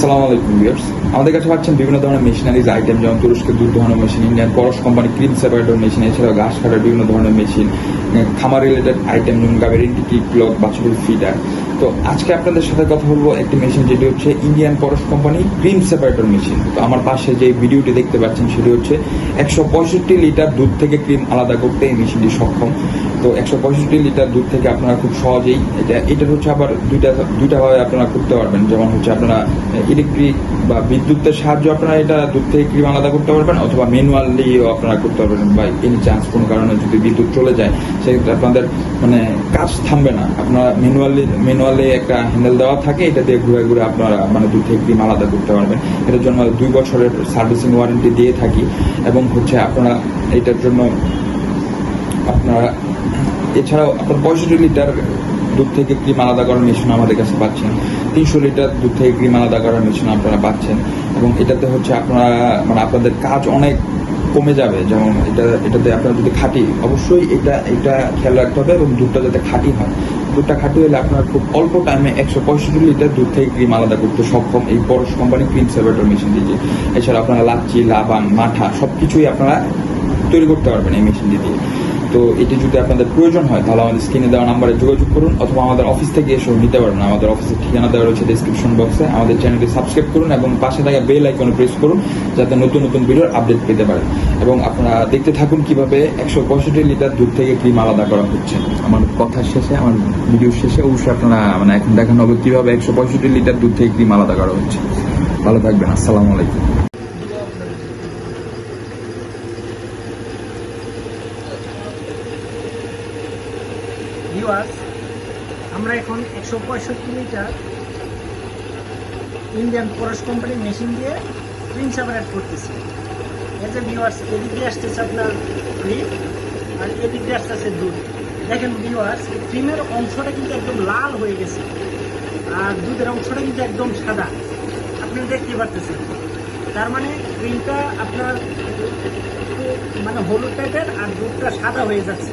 আসসালামু আলাইকুম ভিউয়ার্স আমাদের কাছে পাচ্ছেন বিভিন্ন ধরনের মেশিনারিজ আইটেম যেমন তুরস্কের দুধ ধরনের machine Indian Paras company cream separator machine এছাড়াও ঘাস কাটার বিভিন্ন ধরনের মেশিন খামার রিলেটেড আইটেম যেমন গাভের ইন্টিটি ক্লক বাছুরের ফিডার তো আজকে আপনাদের সাথে কথা বলব একটি মেশিন যেটি হচ্ছে Indian Paras company cream separator machine তো আমার পাশে যে ভিডিওটি দেখতে পাচ্ছেন, সেটি হচ্ছে একশো পঁয়ষট্টি লিটার দুধ থেকে ক্রিম আলাদা করতে এই মেশিনটি সক্ষম। তো একশো পঁয়ষট্টি লিটার দুধ থেকে আপনারা খুব সহজেই এটা, এটার হচ্ছে আবার দুইটা, দুইটাভাবে আপনারা করতে পারবেন। যেমন হচ্ছে আপনারা ইলেকট্রিক বা বিদ্যুতের সাহায্যে আপনারা এটা দুধ থেকে ক্রিম আলাদা করতে পারবেন, অথবা ম্যানুয়ালিও আপনারা করতে পারবেন। বা এনি চান্স কোনো কারণে যদি বিদ্যুৎ চলে যায়, সেক্ষেত্রে আপনাদের মানে কাজ থামবে না। আপনারা ম্যানুয়ালি ম্যানুয়ালি একটা হ্যান্ডেল দেওয়া থাকে, এটা দিয়ে ঘুরে ঘুরে আপনারা মানে দুধ থেকে ক্রিম আলাদা করতে পারবেন। এটার জন্য দুই বছরের সার্ভিসিং ওয়ারেন্টি দিয়ে থাকি এবং হচ্ছে আপনারা এটার জন্য আপনারা, এছাড়াও আপনার পঁয়ষট্টি লিটার দুধ থেকে ক্রিম আলাদা করার মেশিন আমাদের কাছে পাচ্ছেন। তিনশো লিটার দুধ থেকে ক্রিম আলাদা করার মেশিন আপনারা পাচ্ছেন এবং এটাতে হচ্ছে আপনারা মানে আপনাদের কাজ অনেক কমে যাবে। যেমন এটা, এটাতে আপনারা যদি খাঁটি, অবশ্যই এটা এটা খেয়াল রাখতে হবে এবং দুধটা যাতে খাঁটি হয়। দুধটা খাঁটি হলে আপনার খুব অল্প টাইমে একশো পঁয়ষট্টি লিটার দুধ থেকে ক্রিম আলাদা করতে সক্ষম এই বড় কোম্পানি ক্রিম সেভেটর মেশিন দিয়ে এছাড়া আপনারা লাচ্ছি, লাবান, মাঠা সব কিছুই আপনারা তৈরি করতে পারবেন এই মেশিন দিয়ে। তো এটি যদি আপনাদের প্রয়োজন হয়, তাহলে আমাদের স্ক্রিনে দেওয়া নাম্বারে যোগাযোগ করুন অথবা আমাদের অফিস থেকে এসেও নিতে পারবেন আমাদের অফিসের ঠিকানা দেওয়া রয়েছে ডিসক্রিপশন বক্সে আমাদের চ্যানেলটি সাবস্ক্রাইব করুন এবং পাশে থাকা বেল আইকনে প্রেস করুন, যাতে নতুন নতুন ভিডিওর আপডেট পেতে পারেন। এবং আপনারা দেখতে থাকুন কীভাবে একশো পঁয়ষট্টি লিটার দুধ থেকে ক্রিম আলাদা করা হচ্ছে। আমার কথা শেষে, আমার ভিডিও শেষে অবশ্যই আপনারা মানে এখন দেখানো হবে কীভাবে একশো পঁয়ষট্টি লিটার দুধ থেকে ক্রিম আলাদা করা হচ্ছে। ভালো থাকবেন, আসসালামু আলাইকুম। ভিউয়ার্স আমরা এখন একশো পঁয়ষট্টি লিটার ইন্ডিয়ান পরশ কোম্পানির মেশিন দিয়ে ক্রিম সেপারেট করতেছি। যে ভিউয়ার্স এদিক দিয়ে আসতেছে আপনার ক্রিম আর এদিক দিয়ে আসতেছে দুধ দেখেন ভিউয়ার্স ক্রিমের অংশটা কিন্তু একদম লাল হয়ে গেছে আর দুধের অংশটা কিন্তু একদম সাদা। আপনি দেখতে পারতেছেন। তার মানে ক্রিমটা আপনার মানে হলুদ টাইপের আর দুধটা সাদা হয়ে যাচ্ছে।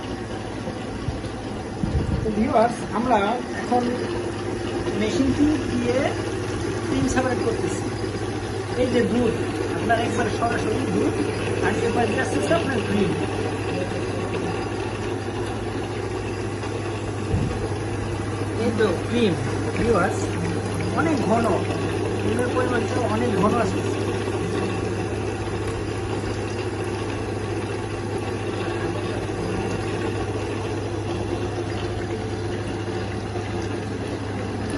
তো ভিউয়ার্স আমরা এখন মেশিনটি দিয়ে ক্রিম সেপারেট করতেছি। এই যে দুধ আপনার একবার সরাসরি দুধ আর এবার আসতেছে আপনার ক্রিম এই তো ক্রিম ভিউয়ার্স অনেক ঘন। ক্রিমের পরিমাণটা অনেক ঘন আসতেছে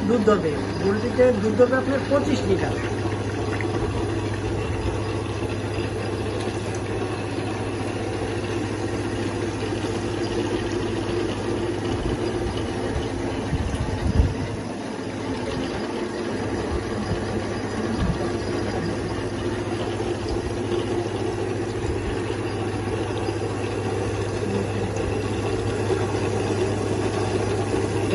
দুধ দেবে পোলট্রিতে দুধ দেবে আপনার পঁচিশ লিটার।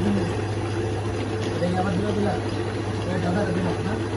धीरे धीरे यहाँ पर धीरे धीरे ज़्यादा कर देना